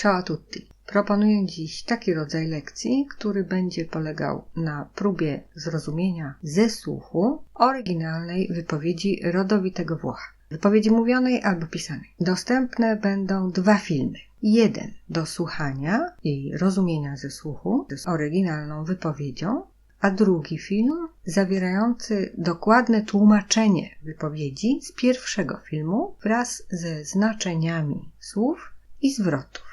Ciao a tutti. Proponuję dziś taki rodzaj lekcji, który będzie polegał na próbie zrozumienia ze słuchu oryginalnej wypowiedzi rodowitego Włocha. Wypowiedzi mówionej albo pisanej. Dostępne będą dwa filmy. Jeden do słuchania i rozumienia ze słuchu z oryginalną wypowiedzią, a drugi film zawierający dokładne tłumaczenie wypowiedzi z pierwszego filmu wraz ze znaczeniami słów i zwrotów.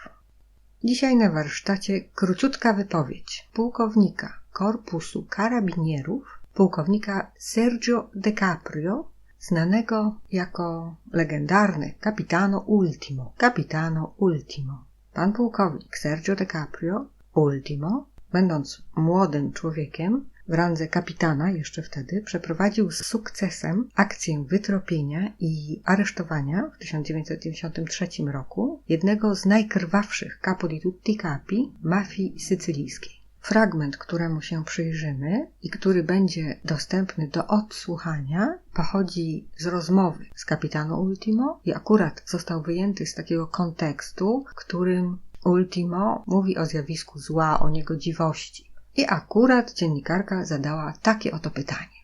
Dzisiaj na warsztacie króciutka wypowiedź pułkownika Korpusu Karabinierów, pułkownika Sergio De Caprio, znanego jako legendarny Capitano Ultimo. Capitano Ultimo. Pan pułkownik Sergio De Caprio Ultimo, będąc młodym człowiekiem, w randze kapitana jeszcze wtedy przeprowadził z sukcesem akcję wytropienia i aresztowania w 1993 roku jednego z najkrwawszych capo di tutti capi mafii sycylijskiej. Fragment, któremu się przyjrzymy i który będzie dostępny do odsłuchania, pochodzi z rozmowy z kapitano Ultimo i akurat został wyjęty z takiego kontekstu, w którym Ultimo mówi o zjawisku zła, o niegodziwości. I akurat dziennikarka zadała takie oto pytanie.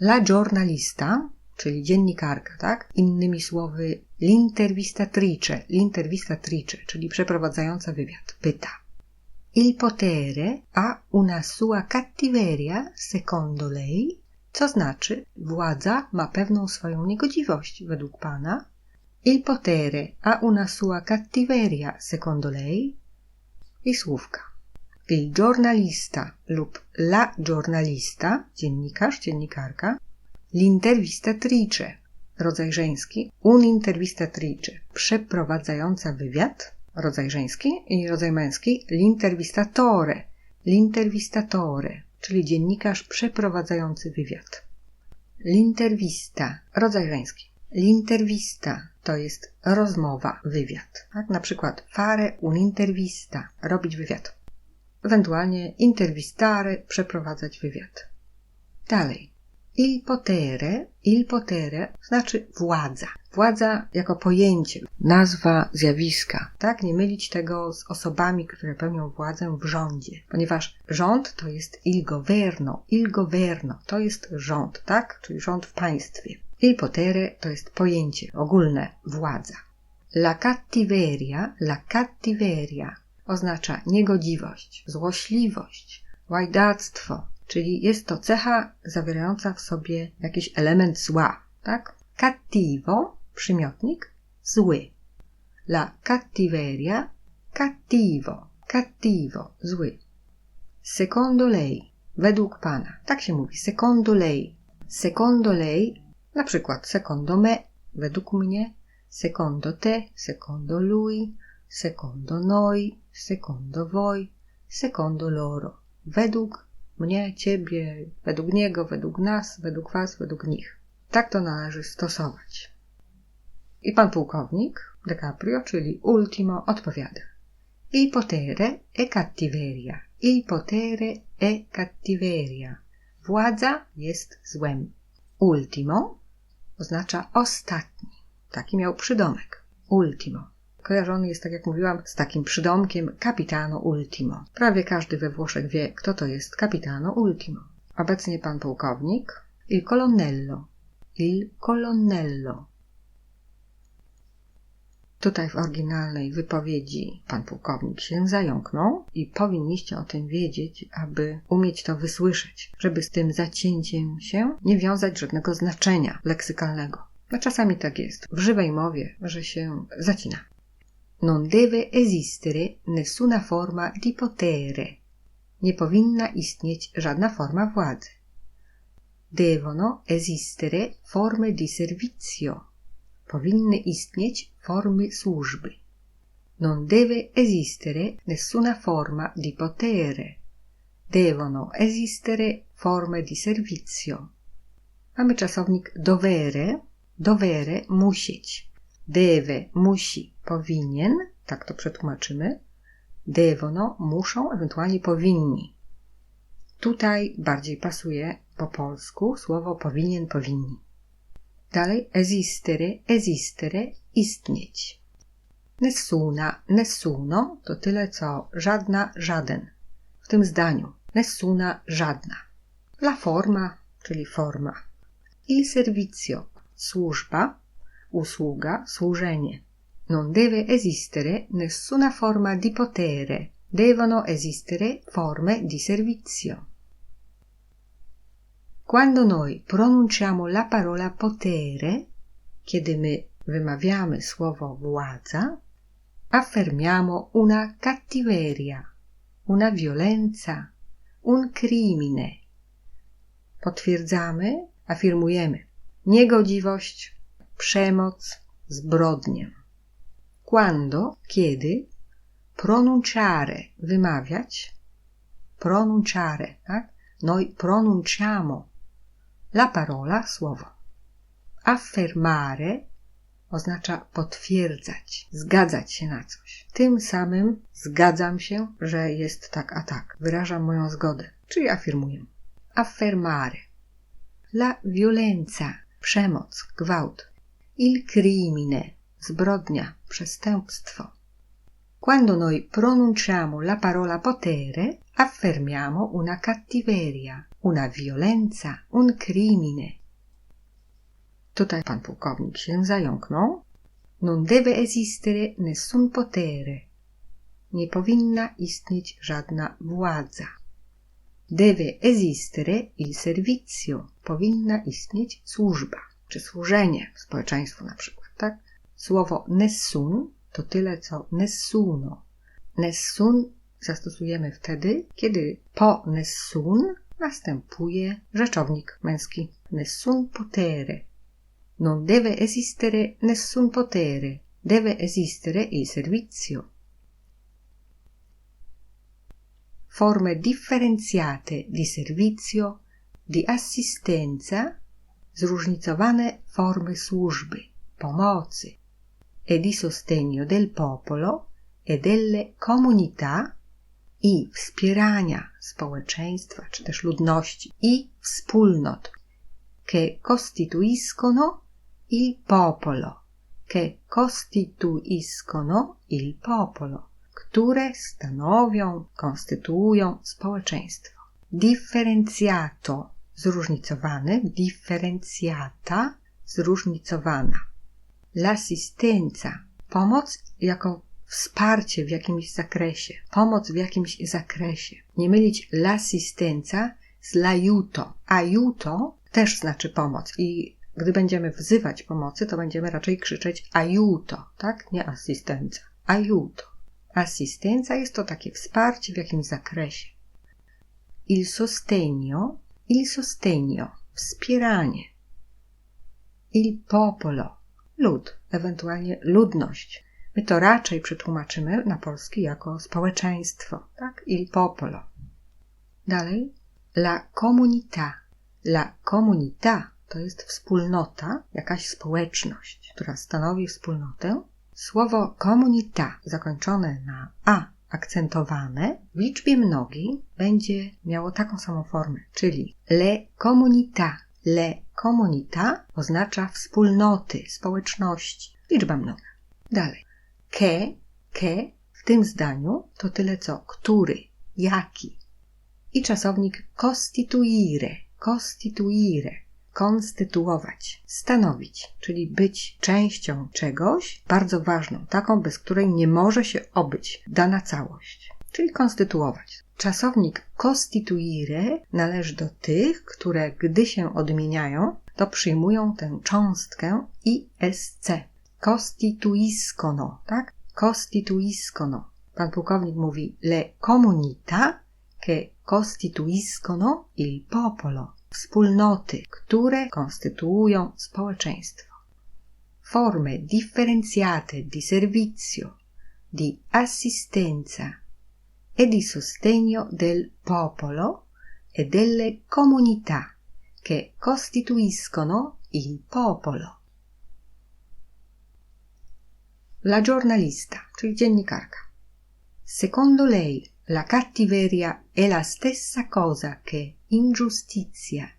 La giornalista, czyli dziennikarka, tak? Innymi słowy, l'intervistatrice, l'intervistatrice, czyli przeprowadzająca wywiad, pyta. Il potere ha una sua cattiveria, secondo lei? Co znaczy, władza ma pewną swoją niegodziwość według pana? Il potere ha una sua cattiveria, secondo lei? I słówka il giornalista lub la giornalista, dziennikarz, dziennikarka, l'intervistatrice, rodzaj żeński, un'intervistatrice, przeprowadzająca wywiad, rodzaj żeński i rodzaj męski, l'intervistatore, l'intervistatore, czyli dziennikarz przeprowadzający wywiad. L'intervista, rodzaj żeński. L'intervista to jest rozmowa, wywiad. Tak? Na przykład fare un'intervista, robić wywiad ewentualnie intervistare, przeprowadzać wywiad. Dalej. Il potere, il potere znaczy władza. Władza jako pojęcie, nazwa zjawiska. Tak? Nie mylić tego z osobami, które pełnią władzę w rządzie, ponieważ rząd to jest il governo, il governo to jest rząd, tak? Czyli rząd w państwie. Il potere to jest pojęcie ogólne, władza. La cattiveria, la cattiveria oznacza niegodziwość, złośliwość, łajdactwo, czyli jest to cecha zawierająca w sobie jakiś element zła, tak? Cattivo, przymiotnik, zły. La cattiveria, cattivo, cattivo, zły. Secondo lei, według pana, tak się mówi, secondo lei. Secondo lei, na przykład secondo me, według mnie, secondo te, secondo lui, secondo noi, secondo voi, secondo loro. Według mnie, ciebie, według niego, według nas, według was, według nich. Tak to należy stosować. I pan pułkownik DiCaprio, czyli Ultimo, odpowiada. Il potere è cattiveria. Il potere è cattiveria. Władza jest złem. Ultimo oznacza ostatni. Taki miał przydomek. Ultimo kojarzony jest, tak jak mówiłam, z takim przydomkiem Capitano Ultimo. Prawie każdy we Włoszech wie, kto to jest Capitano Ultimo. Obecnie pan pułkownik Il colonnello. Il colonnello. Tutaj w oryginalnej wypowiedzi pan pułkownik się zająknął i powinniście o tym wiedzieć, aby umieć to wysłyszeć, żeby z tym zacięciem się nie wiązać żadnego znaczenia leksykalnego. No czasami tak jest w żywej mowie, że się zacina. Non deve esistere nessuna forma di potere. Nie powinna istnieć żadna forma władzy. Devono esistere forme di servizio. Powinny istnieć formy służby. Non deve esistere nessuna forma di potere. Devono esistere forme di servizio. Mamy czasownik dovere, dovere musieć. Deve musi, powinien, tak to przetłumaczymy. Devono muszą, ewentualnie powinni. Tutaj bardziej pasuje po polsku słowo powinien, powinni. Dalej esistere, esistere, istnieć. Nessuna, nessuno to tyle co żadna, żaden. W tym zdaniu. Nessuna, żadna. La forma, czyli forma. Il servizio, służba, usługa, służenie. Non deve esistere nessuna forma di potere. Devono esistere forme di servizio. Quando noi pronunciamo la parola potere, kiedy my wymawiamy słowo władza, affermiamo una cattiveria, una violenza, un crimine. Potwierdzamy, afirmujemy niegodziwość, przemoc, zbrodnię. Quando, kiedy, pronunciare, wymawiać, pronunciare, tak? Noi pronunciamo la parola, słowo. Affermare oznacza potwierdzać, zgadzać się na coś. Tym samym zgadzam się, że jest tak a tak. Wyrażam moją zgodę, czyli afirmuję. Affermare. La violenza, przemoc, gwałt. Il crimine, zbrodnia, przestępstwo. Quando noi pronunciamo la parola potere, affermiamo una cattiveria, una violenza, un crimine. Tutaj pan pułkownik się zająknął. Non deve esistere nessun potere. Nie powinna istnieć żadna władza. Deve esistere il servizio. Powinna istnieć służba, czy służenie społeczeństwu na przykład, tak? Słowo nessun to tyle co nessuno. Nessun zastosujemy wtedy, kiedy po nessun następuje rzeczownik męski. Nessun potere. Non deve esistere nessun potere, deve esistere il servizio. Forme differenziate di servizio, di assistenza, zróżnicowane formy służby, pomocy e di sostegno del popolo e delle comunità i wspierania społeczeństwa czy też ludności i wspólnot, che costituiscono il popolo, che costituiscono il popolo, które stanowią, konstytuują społeczeństwo. Differenziato, zróżnicowany, differenziata, zróżnicowana. L'assistenza, pomoc jako wsparcie w jakimś zakresie, pomoc w jakimś zakresie. Nie mylić l'assistenza z l'aiuto. Aiuto też znaczy pomoc i gdy będziemy wzywać pomocy, to będziemy raczej krzyczeć aiuto, tak? Nie asystencja. Aiuto. Asystencja jest to takie wsparcie w jakimś zakresie. Il sostegno, il sostegno, wspieranie. Il popolo, lud, ewentualnie ludność. My to raczej przetłumaczymy na polski jako społeczeństwo, tak? Il popolo. Dalej, la comunità. La comunità to jest wspólnota, jakaś społeczność, która stanowi wspólnotę. Słowo comunità zakończone na a akcentowane w liczbie mnogiej będzie miało taką samą formę, czyli le comunità. Le comunità oznacza wspólnoty, społeczności, liczba mnoga. Dalej. Ke, ke w tym zdaniu to tyle co który, jaki. I czasownik costituire, costituire konstytuować, stanowić, czyli być częścią czegoś bardzo ważną, taką, bez której nie może się obyć dana całość, czyli konstytuować. Czasownik costituire należy do tych, które gdy się odmieniają, to przyjmują tę cząstkę isc. Costituiscono, tak? Costituiscono. Pan pułkownik mówi le comunità che costituiscono il popolo wspólnoty, które konstytuują społeczeństwo. Forme differenziate di servizio, di assistenza e di sostegno del popolo e delle comunità che costituiscono il popolo. La giornalista, czyli dziennikarka. Secondo lei la cattiveria è la stessa cosa che ingiustizia.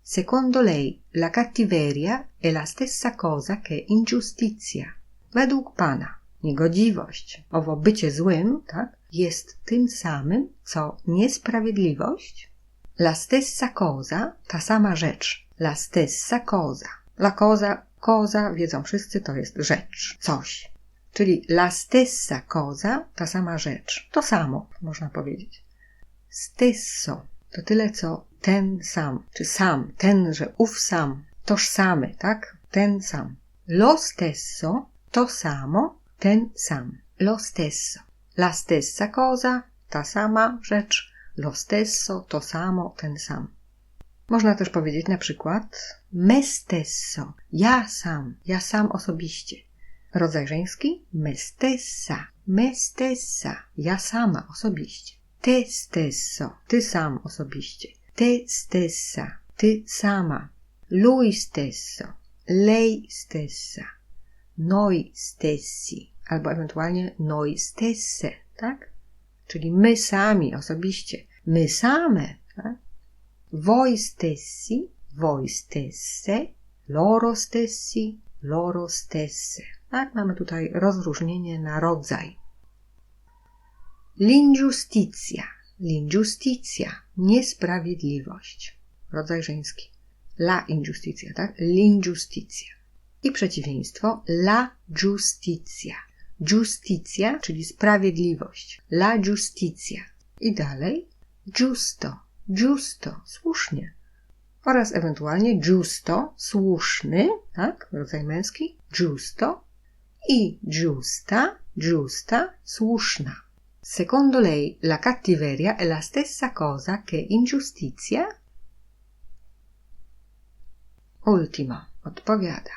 Secondo lei la cattiveria è la stessa cosa che ingiustizia. Według pana niegodziwość, owo bycie złym, tak, jest tym samym, co niesprawiedliwość. La stessa cosa, ta sama rzecz. La stessa cosa. La cosa, cosa, wiedzą wszyscy, to jest rzecz, coś. Czyli la stessa cosa, ta sama rzecz. To samo, można powiedzieć. Stesso, to tyle co ten sam, czy sam, tenże, ów sam, tożsamy, tak? Ten sam. Lo stesso, to samo, ten sam. Lo stesso. La stessa cosa, ta sama rzecz. Lo stesso, to samo, ten sam. Można też powiedzieć na przykład me stesso, ja sam, ja sam osobiście. Rodzaj żeński me stessa, me stessa, ja sama osobiście. Te stesso, ty sam osobiście. Te stessa, ty sama. Lui stesso, lei stessa. Noi stessi, albo ewentualnie noi stesse, tak? Czyli my sami osobiście, my same, tak? Voi stessi, voi stesse, loro stessi, loro stesse. Tak, mamy tutaj rozróżnienie na rodzaj. L'ingiustizia, l'ingiustizia, niesprawiedliwość. Rodzaj żeński. La ingiustizia, tak? L'ingiustizia. I przeciwieństwo la giustizia. Giustizia, czyli sprawiedliwość. La giustizia. I dalej giusto, giusto, słusznie. Oraz ewentualnie giusto, słuszny, tak? Rodzaj męski. Giusto. I giusta, giusta, słuszna. Secondo lei la cattiveria è la stessa cosa che ingiustizia? Ultimo, odpowiada.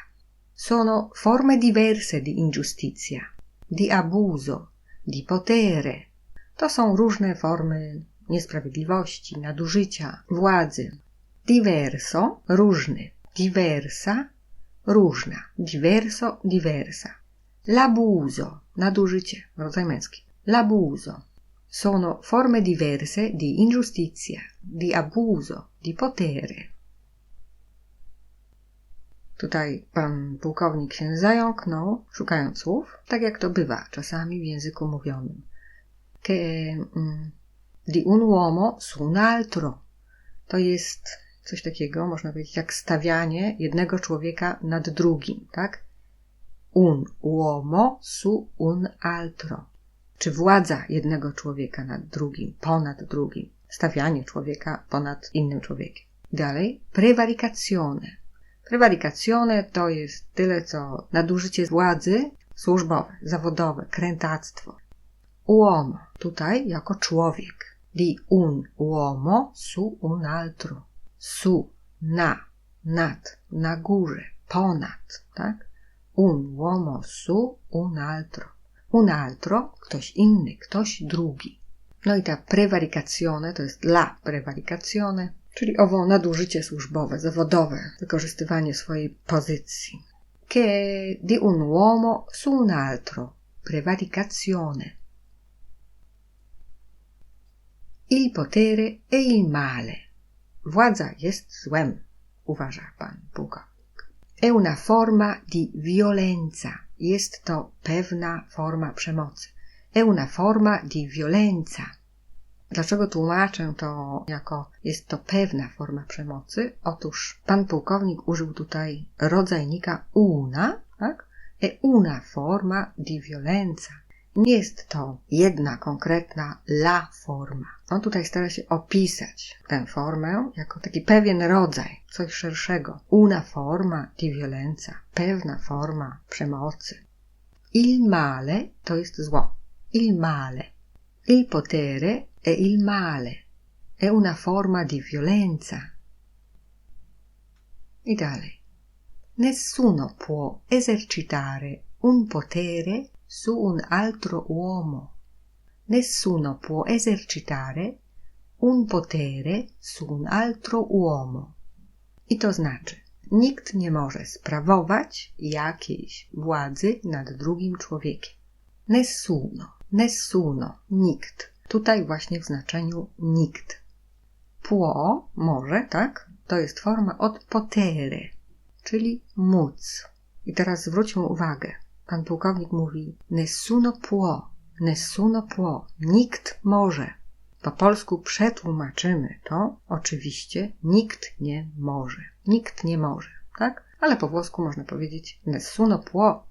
Sono forme diverse di ingiustizia, di abuso, di potere. To są różne formy niesprawiedliwości, nadużycia, władzy. Diverso, różny. Diversa, różna. Diverso, diversa. L'abuso, nadużycie, rodzaj męski. L'abuso. Sono forme diverse di ingiustizia, di abuso, di potere. Tutaj pan pułkownik się zająknął, szukając słów, tak jak to bywa czasami w języku mówionym. Che mm, di un uomo su un altro. To jest coś takiego, można powiedzieć, jak stawianie jednego człowieka nad drugim, tak? Un uomo su un altro. Czy władza jednego człowieka nad drugim, ponad drugim. Stawianie człowieka ponad innym człowiekiem. Dalej, prevaricazione. Prevaricazione to jest tyle, co nadużycie władzy służbowe, zawodowe, krętactwo. Uomo, tutaj jako człowiek. Di un uomo su un altro. Su, na, nad, na górze, ponad, tak? Un uomo su un altro. Un altro, ktoś inny, ktoś drugi. No i ta prevaricazione to jest la prevaricazione, czyli owo nadużycie służbowe, zawodowe, wykorzystywanie swojej pozycji. Che di un uomo su un altro, prevaricazione. Il potere e il male. Władza jest złem, uważa pan pułkownik. È una forma di violenza. Jest to pewna forma przemocy. È una forma di violenza. Dlaczego tłumaczę to jako jest to pewna forma przemocy? Otóż pan pułkownik użył tutaj rodzajnika una, tak? E una forma di violenza. Nie jest to jedna konkretna la forma. On tutaj stara się opisać tę formę jako taki pewien rodzaj, coś szerszego. Una forma di violenza, pewna forma przemocy. Il male to jest zło. Il male. Il potere è il male. È una forma di violenza. I dalej. Nessuno può esercitare un potere su un altro uomo. Nessuno può esercitare un potere su un altro uomo. I to znaczy, nikt nie może sprawować jakiejś władzy nad drugim człowiekiem. Nessuno, nessuno, nikt. Tutaj właśnie w znaczeniu nikt. Può, może, tak? To jest forma od potere, czyli móc. I teraz zwróćmy uwagę. Pan pułkownik mówi nessuno può, nessuno può, nikt może. Po polsku przetłumaczymy to oczywiście nikt nie może. Nikt nie może, tak? Ale po włosku można powiedzieć nessuno può.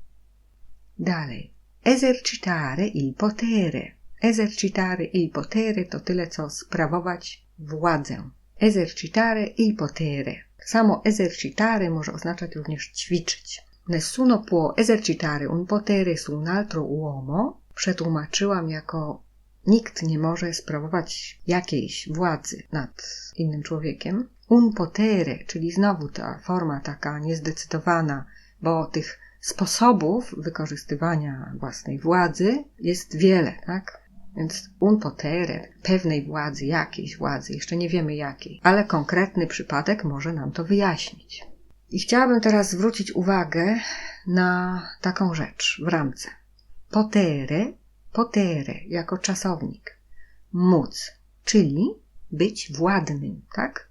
Dalej. Esercitare il potere. Esercitare il potere to tyle co sprawować władzę. Esercitare il potere. Samo esercitare może oznaczać również ćwiczyć. Nessuno può esercitare un potere su un altro uomo przetłumaczyłam jako nikt nie może sprawować jakiejś władzy nad innym człowiekiem. Un potere, czyli znowu ta forma taka niezdecydowana, bo tych sposobów wykorzystywania własnej władzy jest wiele, tak? Więc un potere, pewnej władzy, jakiejś władzy, jeszcze nie wiemy jakiej, ale konkretny przypadek może nam to wyjaśnić. I chciałabym teraz zwrócić uwagę na taką rzecz w ramce. Potere, potere jako czasownik. Móc, czyli być władnym, tak?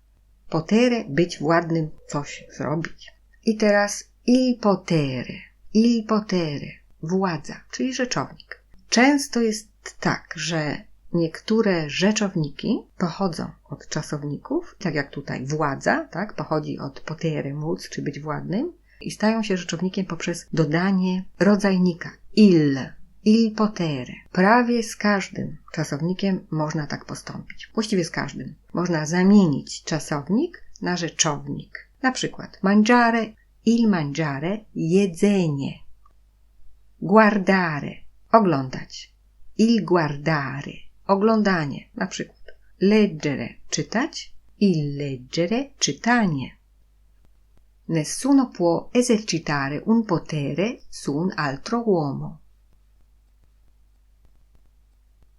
Potere, być władnym, coś zrobić. I teraz il potere, il potere, władza, czyli rzeczownik. Często jest tak, że niektóre rzeczowniki pochodzą od czasowników, tak jak tutaj władza, tak, pochodzi od potere, móc, czy być władnym, i stają się rzeczownikiem poprzez dodanie rodzajnika il, il potere. Prawie z każdym czasownikiem można tak postąpić. Właściwie z każdym. Można zamienić czasownik na rzeczownik. Na przykład mangiare, il mangiare, jedzenie. Guardare, oglądać. Il guardare, oglądanie. Na przykład leggere, czytać. Il leggere, czytanie. Nessuno può esercitare un potere su un altro uomo.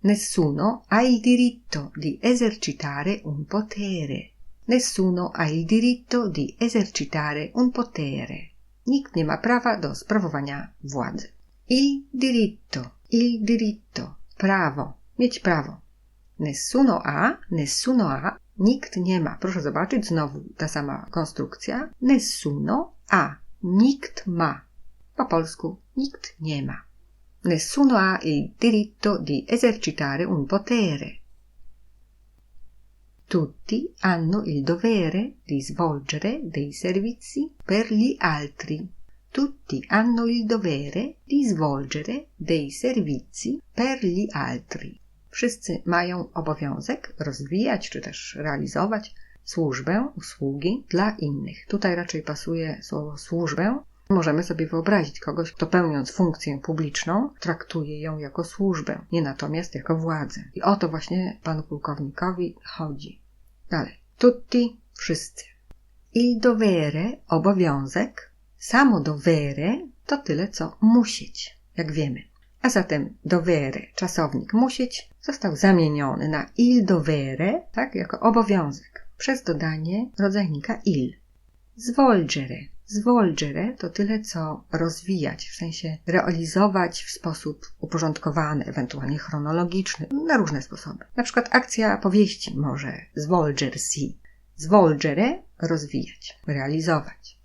Nessuno ha il diritto di esercitare un potere. Nessuno ha il diritto di esercitare un potere. Nikt nie ma prawa do sprawowania władzy. Il diritto, il diritto, prawo, mieć prawo. Nessuno ha, nessuno ha, nikt nie ma. Proszę zobaczyć, znowu ta sama konstrukcja. Nessuno ha, nikt ma. Po polsku nikt nie ma. Nessuno ha il diritto di esercitare un potere. Tutti hanno il dovere di svolgere dei servizi per gli altri. Tutti hanno il dovere di svolgere dei servizi per gli altri. Wszyscy mają obowiązek rozwijać czy też realizować służbę, usługi dla innych. Tutaj raczej pasuje słowo służbę. Możemy sobie wyobrazić kogoś, kto pełniąc funkcję publiczną, traktuje ją jako służbę, nie natomiast jako władzę. I o to właśnie panu pułkownikowi chodzi. Dalej. Tutti, wszyscy. Il dovere, obowiązek. Samo dovere to tyle, co musieć, jak wiemy. A zatem dovere, czasownik musieć, został zamieniony na il dovere, tak, jako obowiązek, przez dodanie rodzajnika il. Svolgere. Svolgere to tyle, co rozwijać, w sensie realizować w sposób uporządkowany, ewentualnie chronologiczny, na różne sposoby. Na przykład akcja powieści może svolgersi. Svolgere rozwijać, realizować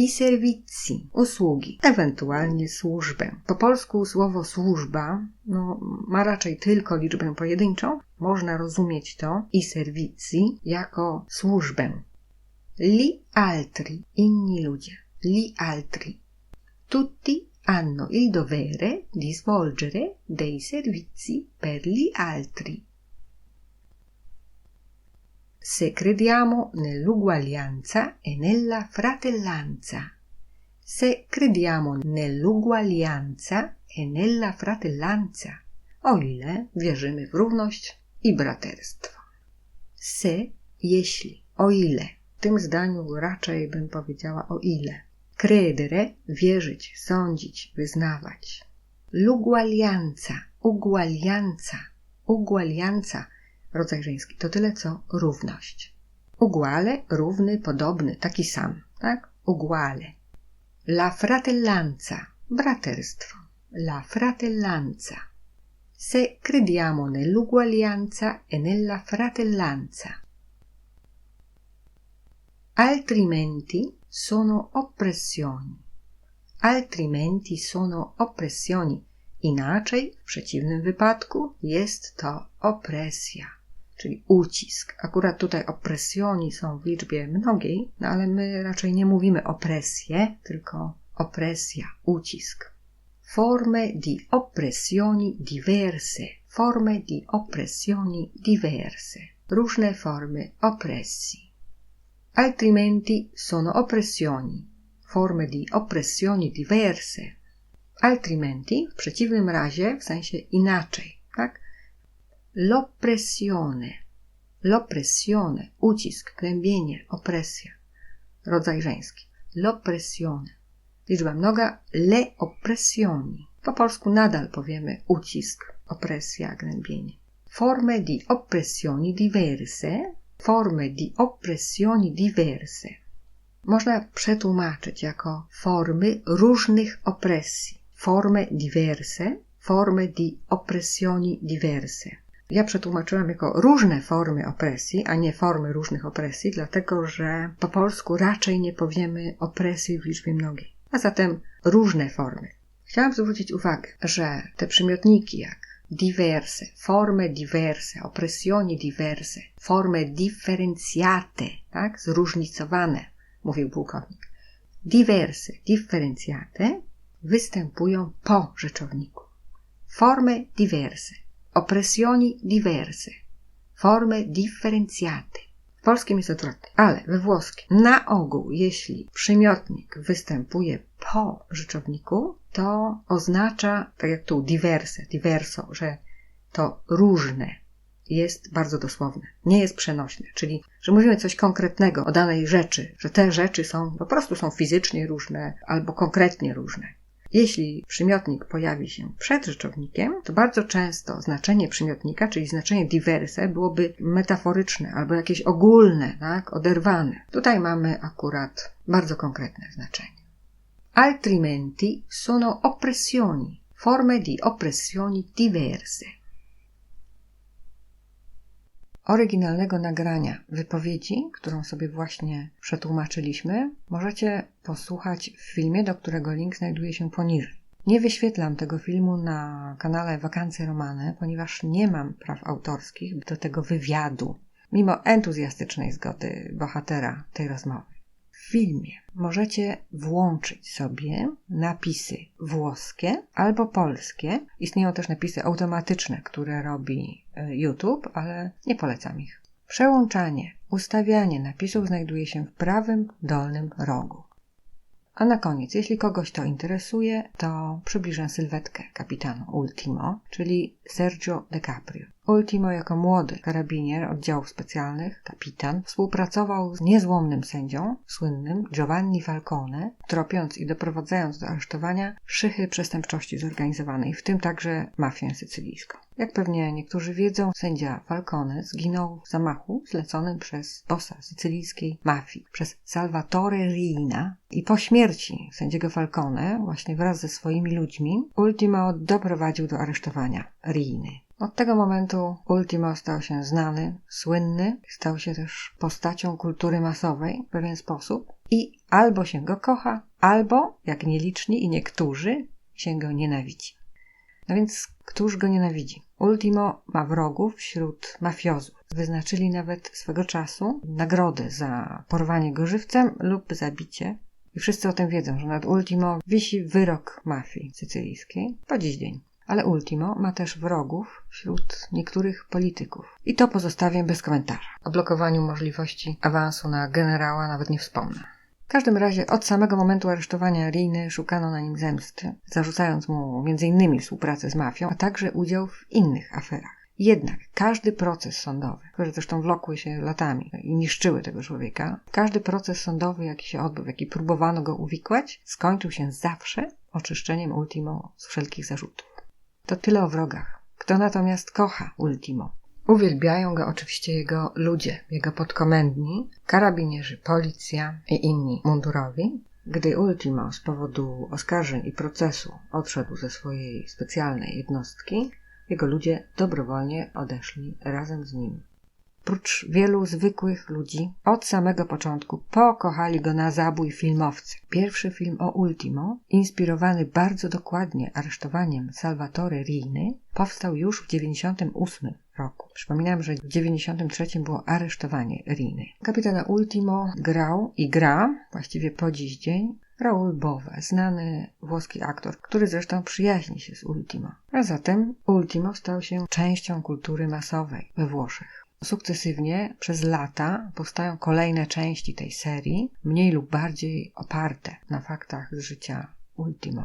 i servizi, usługi, ewentualnie służbę. Po polsku słowo służba no, ma raczej tylko liczbę pojedynczą. Można rozumieć to i servizi jako służbę. Li altri, inni ludzie. Li altri. Tutti hanno il dovere di svolgere dei servizi per gli altri. Se crediamo nell'uguaglianza e nella fratellanza. Se crediamo nell'uguaglianza e nella fratellanza, o ile wierzymy w równość i braterstwo. Se, jeśli, o ile. W tym zdaniu raczej bym powiedziała o ile. Credere, wierzyć, sądzić, wyznawać. L'uguaglianza, uguaglianza, uguaglianza – rodzaj żeński. To tyle co równość. Uguale, równy, podobny, taki sam, tak? Uguale. La fratellanza, braterstwo. La fratellanza. Se crediamo nell'uguaglianza e nella fratellanza. Altrimenti sono oppressioni. altrimenti sono oppressioni. Inaczej, w przeciwnym wypadku, jest to opresja, czyli ucisk. Akurat tutaj opresjoni są w liczbie mnogiej, no ale my raczej nie mówimy opresję, tylko opresja, ucisk. Forme di oppressioni diverse. Forme di oppressioni diverse. Różne formy opresji. Altrimenti sono oppressioni. Forme di oppressioni diverse. Altrimenti, w przeciwnym razie, w sensie inaczej? L'oppressione. L'oppressione. Ucisk, gnębienie, opresja. Rodzaj żeński. L'oppressione. Liczba mnoga le oppressioni. Po polsku nadal powiemy ucisk, opresja, gnębienie. Forme di oppressioni diverse. Forme di oppressioni diverse. Można przetłumaczyć jako formy różnych opresji. Forme diverse, forme di oppressioni diverse. Ja przetłumaczyłam jako różne formy opresji, a nie formy różnych opresji, dlatego że po polsku raczej nie powiemy opresji w liczbie mnogiej a zatem różne formy. Chciałam zwrócić uwagę, że te przymiotniki jak diverse, forme diverse, oppressioni diverse, forme differenziate, tak, zróżnicowane, mówił pułkownik. Diverse, differenziate występują po rzeczowniku. Forme diverse, oppressioni diverse, forme differenziate. W polskim jest odwrotnie, ale we włoskim na ogół, jeśli przymiotnik występuje po rzeczowniku, to oznacza, tak jak tu, diverse, diverso, że to różne jest bardzo dosłowne, nie jest przenośne, czyli że mówimy coś konkretnego o danej rzeczy, że te rzeczy są po prostu są fizycznie różne albo konkretnie różne. Jeśli przymiotnik pojawi się przed rzeczownikiem, to bardzo często znaczenie przymiotnika, czyli znaczenie diverse, byłoby metaforyczne albo jakieś ogólne, tak, oderwane. Tutaj mamy akurat bardzo konkretne znaczenie. Altrimenti sono oppressioni, forme di oppressioni diverse oryginalnego nagrania wypowiedzi, którą sobie właśnie przetłumaczyliśmy, możecie posłuchać w filmie, do którego link znajduje się poniżej. Nie wyświetlam tego filmu na kanale Wakacje Romane, ponieważ nie mam praw autorskich do tego wywiadu, mimo entuzjastycznej zgody bohatera tej rozmowy filmie możecie włączyć sobie napisy włoskie albo polskie. Istnieją też napisy automatyczne, które robi e, YouTube, ale nie polecam ich. Przełączanie, ustawianie napisów znajduje się w prawym dolnym rogu. A na koniec, jeśli kogoś to interesuje, to przybliżę sylwetkę kapitana Ultimo, czyli Sergio DiCaprio. Ultimo jako młody karabinier oddziałów specjalnych, kapitan, współpracował z niezłomnym sędzią, słynnym Giovanni Falcone, tropiąc i doprowadzając do aresztowania szychy przestępczości zorganizowanej, w tym także mafię sycylijską. Jak pewnie niektórzy wiedzą, sędzia Falcone zginął w zamachu zleconym przez bossa sycylijskiej mafii, przez Salvatore Rina i po śmierci sędziego Falcone, właśnie wraz ze swoimi ludźmi, Ultimo doprowadził do aresztowania Riny. Od tego momentu Ultimo stał się znany, słynny, stał się też postacią kultury masowej w pewien sposób i albo się go kocha, albo, jak nieliczni i niektórzy, się go nienawidzi. No więc któż go nienawidzi? Ultimo ma wrogów wśród mafiozów. Wyznaczyli nawet swego czasu nagrodę za porwanie go żywcem lub zabicie. I wszyscy o tym wiedzą, że nad Ultimo wisi wyrok mafii sycylijskiej po dziś dzień ale Ultimo ma też wrogów wśród niektórych polityków. I to pozostawię bez komentarza. O blokowaniu możliwości awansu na generała nawet nie wspomnę. W każdym razie od samego momentu aresztowania Riny szukano na nim zemsty, zarzucając mu m.in. współpracę z mafią, a także udział w innych aferach. Jednak każdy proces sądowy, które zresztą wlokły się latami i niszczyły tego człowieka, każdy proces sądowy, jaki się odbył, jaki próbowano go uwikłać, skończył się zawsze oczyszczeniem Ultimo z wszelkich zarzutów. To tyle o wrogach. Kto natomiast kocha Ultimo? Uwielbiają go oczywiście jego ludzie, jego podkomendni, karabinierzy, policja i inni mundurowi. Gdy Ultimo z powodu oskarżeń i procesu odszedł ze swojej specjalnej jednostki, jego ludzie dobrowolnie odeszli razem z nim. Prócz wielu zwykłych ludzi, od samego początku pokochali go na zabój filmowcy. Pierwszy film o Ultimo, inspirowany bardzo dokładnie aresztowaniem Salvatore Riny, powstał już w 98 roku. Przypominam, że w 93 było aresztowanie Riny. Kapitana Ultimo grał i gra, właściwie po dziś dzień, Raul Bove, znany włoski aktor, który zresztą przyjaźni się z Ultimo. A zatem Ultimo stał się częścią kultury masowej we Włoszech. Sukcesywnie przez lata powstają kolejne części tej serii, mniej lub bardziej oparte na faktach z życia Ultimo.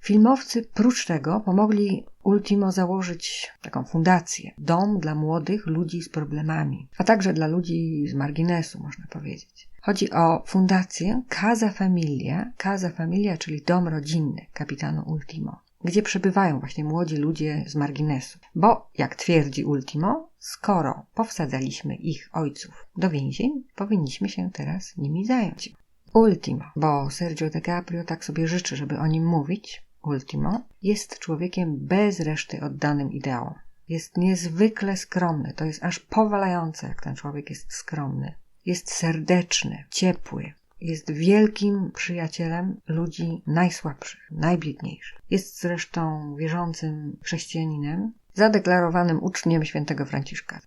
Filmowcy prócz tego pomogli Ultimo założyć taką fundację, dom dla młodych ludzi z problemami, a także dla ludzi z marginesu, można powiedzieć. Chodzi o fundację Casa Familia, Casa Familia, czyli dom rodzinny kapitanu Ultimo, gdzie przebywają właśnie młodzi ludzie z marginesu. Bo, jak twierdzi Ultimo, skoro powsadzaliśmy ich ojców do więzień, powinniśmy się teraz nimi zająć. Ultimo, bo Sergio DiCaprio tak sobie życzy, żeby o nim mówić, Ultimo, jest człowiekiem bez reszty oddanym ideałom. Jest niezwykle skromny, to jest aż powalające, jak ten człowiek jest skromny. Jest serdeczny, ciepły, jest wielkim przyjacielem ludzi najsłabszych, najbiedniejszych. Jest zresztą wierzącym chrześcijaninem, zadeklarowanym uczniem świętego Franciszka.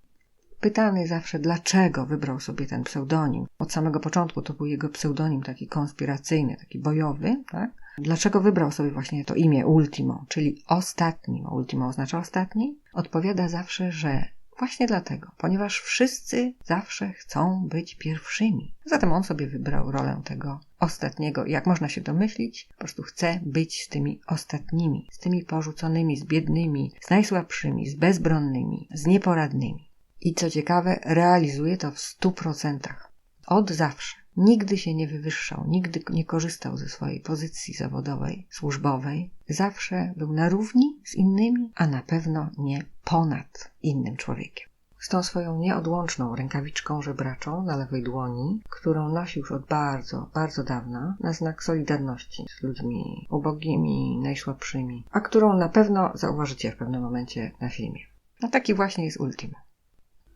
Pytany zawsze, dlaczego wybrał sobie ten pseudonim. Od samego początku to był jego pseudonim taki konspiracyjny, taki bojowy, tak? Dlaczego wybrał sobie właśnie to imię Ultimo, czyli ostatni, bo Ultimo oznacza ostatni? Odpowiada zawsze, że właśnie dlatego, ponieważ wszyscy zawsze chcą być pierwszymi. Zatem on sobie wybrał rolę tego ostatniego. Jak można się domyślić, po prostu chce być z tymi ostatnimi, z tymi porzuconymi, z biednymi, z najsłabszymi, z bezbronnymi, z nieporadnymi. I co ciekawe, realizuje to w stu procentach. Od zawsze. Nigdy się nie wywyższał, nigdy nie korzystał ze swojej pozycji zawodowej, służbowej. Zawsze był na równi z innymi, a na pewno nie ponad innym człowiekiem. Z tą swoją nieodłączną rękawiczką żebraczą na lewej dłoni, którą nosi już od bardzo, bardzo dawna, na znak solidarności z ludźmi ubogimi, najsłabszymi, a którą na pewno zauważycie w pewnym momencie na filmie. No taki właśnie jest Ultimo.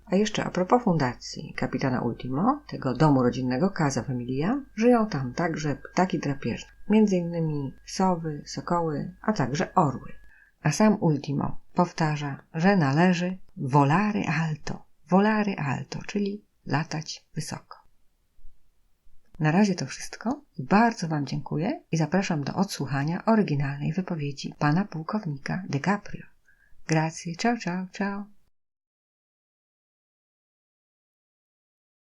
A jeszcze a propos fundacji kapitana Ultimo, tego domu rodzinnego Casa Familia, żyją tam także ptaki drapieżne, między innymi sowy, sokoły, a także orły. A sam Ultimo powtarza, że należy volare alto, volare alto, czyli latać wysoko. Na razie to wszystko. Bardzo Wam dziękuję i zapraszam do odsłuchania oryginalnej wypowiedzi pana pułkownika DiCaprio. Grazie, ciao, ciao, ciao.